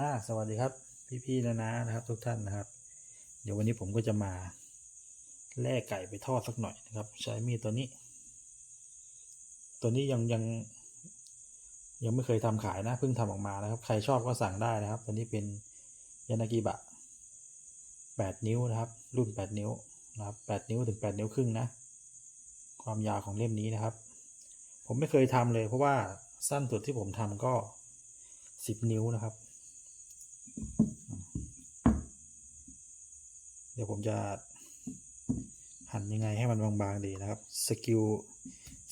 อ่าสวัสดีครับ พี่ๆนะนะนะครับ ทุกท่านนะครับ เดี๋ยววันนี้ผมก็จะมาแล่ไก่ไปทอดสักหน่อยนะครับ ใช้มีดตัวนี้ ตัวนี้ยังยัง ยังไม่เคยทำขายนะเพิ่งทำออกมานะครับ ใครชอบก็สั่งได้นะครับ ตัวนี้เป็นยานากิบะแปดนิ้วนะครับ รุ่นแปดนิ้วนะครับแปดนิ้วถึงแปดนิ้วครึ่งนะ ความยาวของเล่มนี้นะครับ ผมไม่เคยทำเลย เพราะว่าสั้นสุดที่ผมทำก็สิบนิ้วนะครับ เดี๋ยวผมจะหั่นยังไงให้มันบางๆดีนะครับ สกิล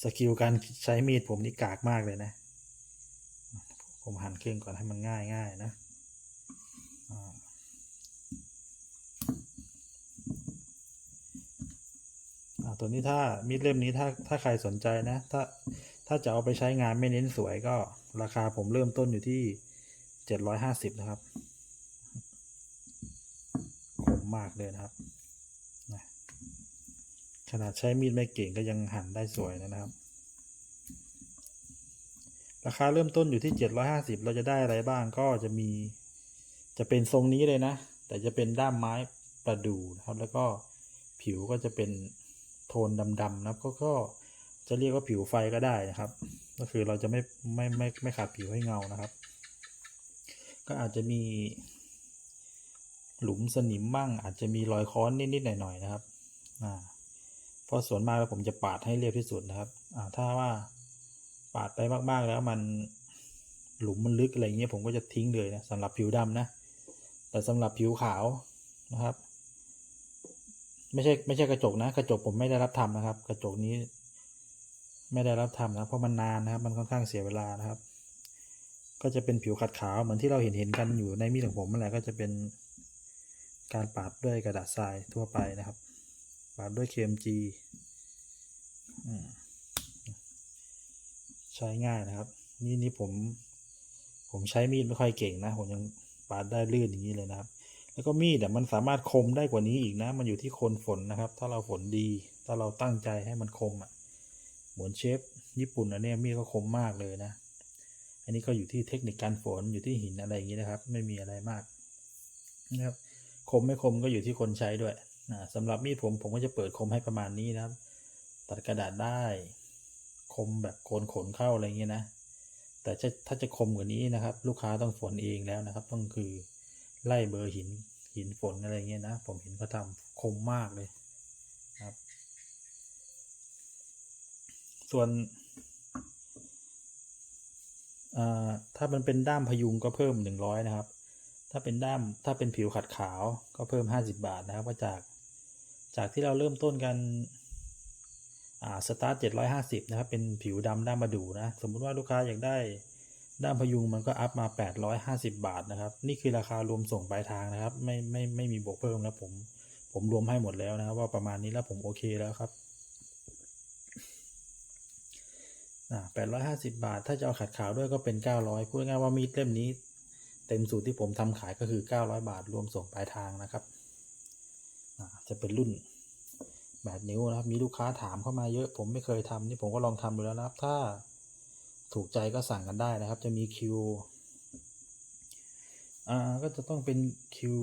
สกิลการใช้มีดผมนี่กากมากเลยนะ ผมหั่นครึ่งก่อนให้มันง่ายๆนะอ่าตัวนี้ถ้ามีดเล่มนี้ถ้าถ้าใครสนใจนะ ถ้าถ้าจะเอาไปใช้งานไม่เน้นสวยก็ราคาผมเริ่มต้นอยู่ที่เจ็ดร้อยห้าสิบนะครับ มากเลยนะครับนะขนาดใช้มีดไม่เก่งก็ยังหั่นได้สวยนะครับ ราคาเริ่มต้นอยู่ที่ 750 เราจะได้อะไรบ้างก็จะมีจะเป็นทรงนี้เลยนะ แต่จะเป็นด้ามไม้ประดู่นะครับ แล้วก็ผิวก็จะเป็นโทนดำๆนะครับก็ก็จะเรียกว่าผิวไฟก็ได้นะครับ ก็คือเราจะไม่ไม่ไม่ไม่ขาดผิวให้เงานะครับ ก็อาจจะมี หลุมสนิมบ้างอาจจะมีรอยค้อนนิดๆหน่อยๆนะครับอ่าเพราะส่วนมากแล้วผมจะปาดให้เรียบที่สุดนะครับอ่าถ้าว่าปาดไปมากๆแล้วมันหลุมมันลึกอะไรเงี้ยผมก็จะทิ้งเลยนะสำหรับผิวดำนะ แต่สำหรับผิวขาวนะครับ ไม่ใช่ไม่ใช่กระจกนะ กระจกผมไม่ได้รับทำนะครับ กระจกนี้ ไม่ได้รับทำนะเพราะมันนานนะครับ มันค่อนข้างเสียเวลานะครับ ก็จะเป็นผิวขัดขาวเหมือนที่เราเห็นเห็นกันอยู่ในมีดของผมนั่นแหละก็จะเป็น การปาดด้วยกระดาษทรายทั่วไปนะครับ ปาดด้วย KMG ใช้ง่ายนะครับ นี่นี่ผมผมใช้มีดไม่ค่อยเก่งนะ ผมยังปาดได้ลื่นอย่างนี้เลยนะครับ แล้วก็มีดมันสามารถคมได้กว่านี้อีกนะ มันอยู่ที่คนฝนนะครับ ถ้าเราฝนดี ถ้าเราตั้งใจให้มันคมอะเหมือนเชฟญี่ปุ่นอันนี้มีดก็คมมากเลยนะ อันนี้ก็อยู่ที่เทคนิคการฝนอยู่ที่หินอะไรอย่างนี้นะครับ ไม่มีอะไรมากนะครับ คมไม่คมก็อยู่ที่คนใช้ด้วยนะสำหรับมีดผมผมก็จะเปิดคมให้ประมาณนี้นะครับ ตัดกระดาษได้ คมแบบโคนขนเข้าอะไรเงี้ยนะ แต่ถ้าจะคมกว่านี้นะครับ ลูกค้าต้องฝนเองแล้วนะครับ ต้องคือไล่เบอร์หินหินฝนอะไรเงี้ยนะ ผมเห็นเขาทำคมมากเลยครับ ส่วนถ้ามันเป็นด้ามพยุงก็เพิ่มหนึ่งร้อยนะครับ ถ้าเป็นด้ามถ้าเป็นผิวขัดขาวก็เพิ่ม 50 บาทนะครับก็จาก จากที่เราเริ่มต้นกันอ่าสตาร์ท750 นะครับ เป็นผิวดำด้ามมาดูนะ สมมุติว่าลูกค้าอยากได้ด้ามพยุงมันก็อัพมา 850 บาทนะครับ นี่คือราคารวมส่งปลายทางนะครับ ไม่ไม่ไม่มีบวกเพิ่มนะผมผมรวมให้หมดแล้วนะครับ ว่าประมาณนี้แล้วผมโอเคแล้วครับอ่า850บาท ถ้าจะเอาขัดขาวด้วยก็เป็น900พูดง่ายว่ามีดเล่มนี้ เต็มสูตรที่ผมทำขายก็คือ 900 บาทรวมส่งปลายทางนะครับจะเป็นรุ่นแบบนิ้วนะครับ มีลูกค้าถามเข้ามาเยอะ ผมไม่เคยทำนี่ผมก็ลองทำดูแล้วนะครับ ถ้าถูกใจก็สั่งกันได้นะครับ จะมีคิวอ่าก็จะต้องเป็นคิว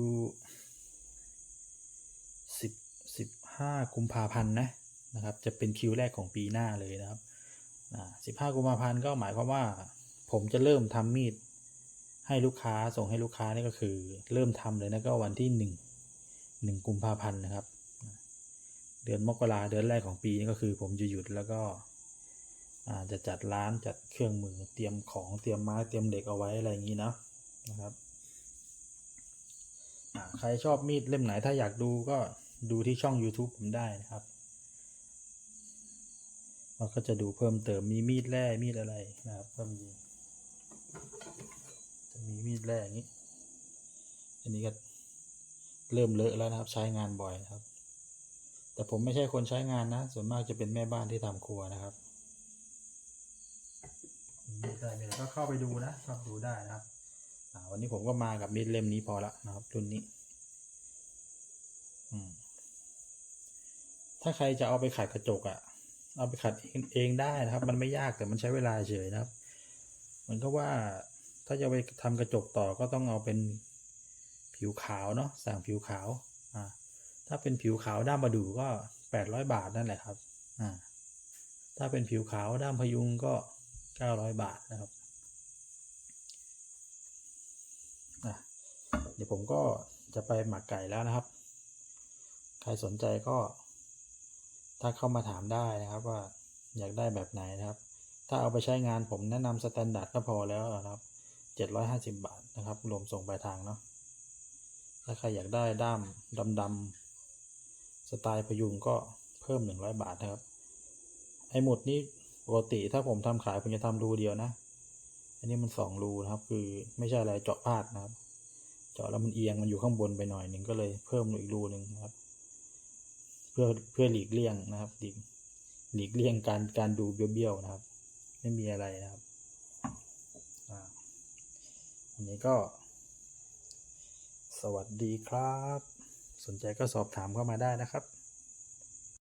สิบสิบห้ากุมภาพันธ์นะนะครับ จะเป็นคิวแรกของปีหน้าเลยนะครับอ่าสิบห้ากุมภาพันธ์ก็หมายความว่า ผมจะเริ่มทำมีด ให้ลูกค้าส่งให้ลูกค้านี่ก็คือ เริ่มทำเลยนะก็วันที่หนึ่งหนึ่งกุมภาพันธ์นะครับ เดือนมกราเดือนแรกของปีนี้ก็คือผมจะหยุดแล้วก็จะจัดร้านจัดเครื่องมือเตรียมของเตรียมไม้เตรียมเหล็กเอาไว้อะไรอย่างนี้นะนะครับใครชอบมีดเล่มไหนถ้าอยากดูก็ดูที่ช่อง YouTube ผมได้นะครับเราก็จะดูเพิ่มเติมมีมีดแร่มีดอะไรนะครับก็มีจะ มีมีดแร่อย่างนี้ อันนี้ก็เริ่มเลอะแล้วนะครับ ใช้งานบ่อยครับ แต่ผมไม่ใช่คนใช้งานนะ ส่วนมากจะเป็นแม่บ้านที่ทำครัวนะครับมีดได้มีอะไรก็เข้าไปดูนะเข้าไปดูได้นะครับวันนี้ผมก็มากับมีดเล่มนี้พอละนะครับรุ่นนี้ อืมถ้าใครจะเอาไปขัดกระจกอะ่ะ เอาไปขัดเองเองได้นะครับ มันไม่ยากแต่มันใช้เวลาเฉยนะครับ มันก็ว่า ถ้าจะไปทำกระจกต่อก็ต้องเอาเป็นผิวขาวเนาะสั่งผิวขาวอ่าถ้าเป็นผิวขาวด้ามประดู่ก็แปดร้อยบาทนั่นแหละครับอ่าถ้าเป็นผิวขาวด้ามพยุงก็เก้าร้อยบาทนะครับอะเดี๋ยวผมก็จะไปหมักไก่แล้วนะครับ ใครสนใจก็ถ้าเข้ามาถามได้นะครับว่าอยากได้แบบไหนนะครับ ถ้าเอาไปใช้งานผมแนะนำสแตนดาร์ดก็พอแล้วนะครับ เจ็ดร้อยห้าสิบาทนะครับ รวมส่งปลายทางเนาะถ้าใครอยากได้ด้ามดำดำๆสไตล์พยุงก็เพิ่มหนึ่งร้อยบาทนะครับ ไอหมุดนี้ปกติถ้าผมทำขายผมจะทำรูเดียวนะ อันนี้มันสองรูนะครับ คือไม่ใช่อะไรเจาะพลาดนะครับ เจาะแล้วมันเอียงมันอยู่ข้างบนไปหน่อยหนึ่งก็เลยเพิ่มอีกรูหนึ่งนะครับ เพื่อเพื่อหลีกเลี่ยงนะครับหลีกหลีกเลี่ยงการการดูเบี้ยวๆนะครับ ไม่มีอะไรนะครับ นนี้ก็ สวัสดีครับ สนใจก็สอบถามเข้ามาได้นะครับ